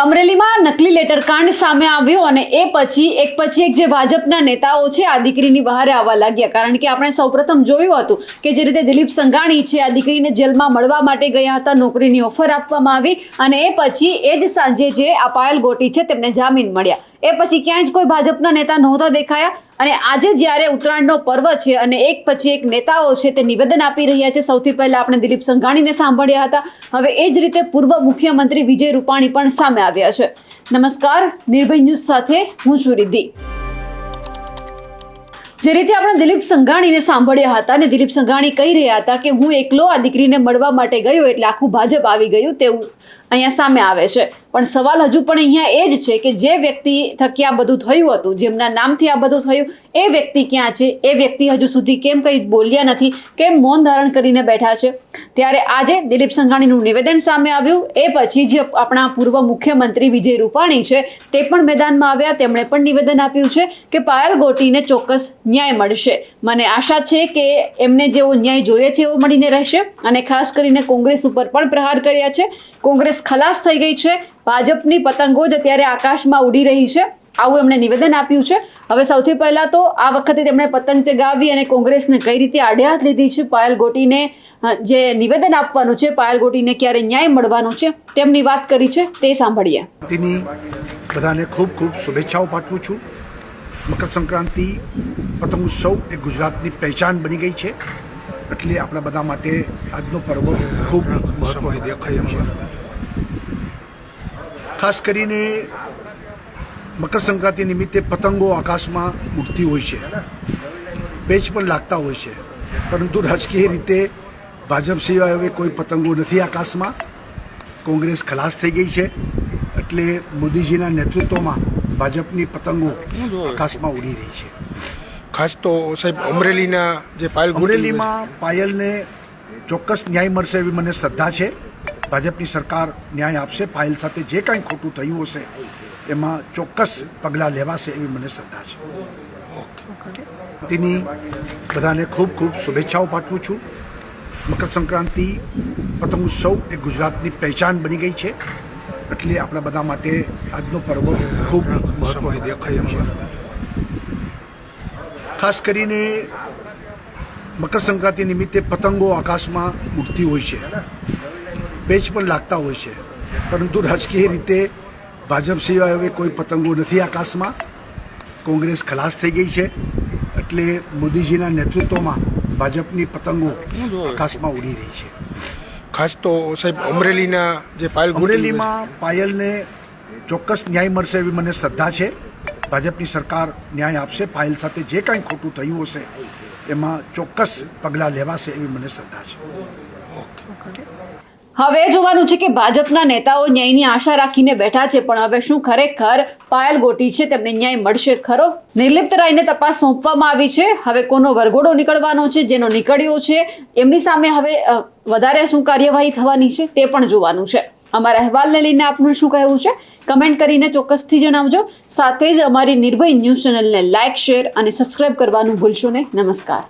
અમરેલીમાં નકલી લેટર કાંડ સામે આવ્યો અને એ પછી, એક પછી એક જે ભાજપના નેતાઓ છે, આ દીકરીની બહાર આવવા લાગ્યા. કારણ કે આપણે સૌપ્રથમ જોયું હતું કે જે રીતે દિલીપ સંઘાણી છે, આ દીકરીને જેલમાં મળવા માટે ગયા હતા, નોકરીની ઓફર આપવામાં આવી અને એ પછી એ જ સાંજે જે આ પાયલ ગોટી છે, તેમને જામીન મળ્યા. એ પછી ક્યાંય જ કોઈ ભાજપના નેતા નહોતા દેખાયા. અને આજે જ્યારે ઉત્તરાયણનો પર્વ છે અને એક પછી એક નેતાઓ છે તે નિવેદન આપી રહ્યા છે, સૌથી પહેલા આપણે દિલીપ સંઘાણીને સાંભળ્યા હતા. હવે એ જ રીતે પૂર્વ મુખ્યમંત્રી વિજય રૂપાણી પણ સામે આવ્યા છે. નમસ્કાર, નિર્ભય ન્યૂઝ સાથે હું છું રિદ્ધિ. જે રીતે આપણે દિલીપ સંઘાણીને સાંભળ્યા હતા અને દિલીપ સંઘાણી કહી રહ્યા હતા કે હું એકલો આ દીકરીને મળવા માટે ગયો એટલે આખું ભાજપ આવી ગયું તેવું અહીંયા સામે આવે છે. પણ સવાલ હજુ પણ અહીંયા એ જ છે કે જે વ્યક્તિ થકી આ બધું થયું હતું, જેમના નામથી આ બધું થયું, એ વ્યક્તિ ક્યાં છે? એ વ્યક્તિ હજુ સુધી કેમ કંઈ બોલ્યા નથી? કેમ મૌન ધારણ કરીને બેઠા છે? ત્યારે આજે દિલીપ સંઘાણીનું નિવેદન સામે આવ્યું. એ પછી જે આપણા પૂર્વ મુખ્યમંત્રી વિજય રૂપાણી છે, તે પણ મેદાનમાં આવ્યા. તેમણે પણ નિવેદન આપ્યું છે કે પાયલ ગોટીને ચોક્કસ ન્યાય મળશે. મને આશા છે કે એમને જેવો ન્યાય જોઈએ છે એવો મળીને રહેશે. અને ખાસ કરીને કોંગ્રેસ ઉપર પણ પ્રહાર કર્યા છે. કોંગ્રેસ ખલાસ થઈ ગઈ છે. ભાજપની પતંગો જ અત્યારે આકાશમાં ઉડી રહી છે. આવું એમણે નિવેદન આપ્યું છે. હવે સૌથી પહેલા તો આ વખતે તેમણે પતંગ ચગાવી અને કોંગ્રેસને કઈ રીતે આડે લીધી છે? પાયલ ગોટીને જે નિવેદન આપવાનું છે, પાયલ ગોટીને ક્યારે ન્યાય મળવાનો છે, તેમની વાત કરી છે. તે સાંભળીએ. બધાને ખૂબ ખૂબ શુભેચ્છાઓ પાઠવું છું. મકર સંક્રાંતિ પતંગ ઉત્સવ એ ગુજરાતની પહેચાન બની ગઈ છે. એટલે આપણા બધા માટે આજનો પર્વ ખૂબ મહત્વનું દેખાય છે. ખાસ કરીને મકર સંક્રાંતિ નિમિત્તે પતંગો આકાશમાં ઉડતી હોય છે. પેચ પણ લાગતા હોય છે. પરંતુ રાજકીય રીતે ભાજપ સિવાય હવે કોઈ પતંગો નથી આકાશમાં. કોંગ્રેસ ખલાસ થઈ ગઈ છે. એટલે મોદીજીના નેતૃત્વમાં ભાજપની પતંગો આકાશમાં ઉડી રહી છે. ખાસ તો સાહેબ અમરેલીના જે પાયલ અમરેલીમાં પાયલને ચોક્કસ ન્યાય મળશે એવી મને શ્રદ્ધા છે. ભાજપની સરકાર ન્યાય આપશે, પાયલ સાથે જે કાંઈ ખોટું થયું હશે, એમાં ચોક્કસ પગલાં લેવાશે એવી મને શ્રદ્ધા છે. તેની બધાને ખૂબ ખૂબ શુભેચ્છાઓ પાઠવું છું. મકર સંક્રાંતિ પતંગ ઉત્સવ એ ગુજરાતની પહેચાન બની ગઈ છે. એટલે આપણા બધા માટે આજનો પર્વ ખૂબ મહત્વનું દેખાય છે. ખાસ કરીને મકર સંક્રાંતિ નિમિત્તે પતંગો આકાશમાં ઉડતી હોય છે. પેચ પણ લાગતા હોય છે. પરંતુ રાજકીય રીતે ભાજપ સિવાય હવે કોઈ પતંગો નથી આકાશમાં. કોંગ્રેસ ખલાસ થઈ ગઈ છે. એટલે મોદીજીના નેતૃત્વમાં ભાજપની પતંગો આકાશમાં ઉડી રહી છે. ખાસ તો સાહેબ અમરેલીના જે પાયલ અમરેલીમાં પાયલને ચોક્કસ ન્યાય મળશે એવી મને શ્રદ્ધા છે. ભાજપની સરકાર ન્યાય આપશે. પાયલ સાથે જે કાંઈ ખોટું થયું હશે એમાં ચોક્કસ પગલાં લેવાશે એવી મને શ્રદ્ધા છે. હવે જોવાનું છે કે ભાજપના નેતાઓ ન્યાયની આશા રાખીને બેઠા છે, પણ હવે શું ખરેખર પાયલ ગોટી છે, તેમને ન્યાય મળશે ખરો? નિર્લિપ્ત રાયને તપાસ સોંપવામાં આવી છે. હવે કોનો વરઘોડો નીકળવાનો છે, જેનો નીકળ્યો છે, એમની સામે હવે વધારે શું કાર્યવાહી થવાની છે, તે પણ જોવાનું છે. અમારા અહેવાલને લઈને આપનું શું કહેવું છે? કમેન્ટ કરીને ચોક્કસથી જણાવજો. સાથે જ અમારી નિર્ભય ન્યૂઝ ચેનલને લાઇક શેર અને સબસ્ક્રાઇબ કરવાનું ભૂલશો નહીં. નમસ્કાર.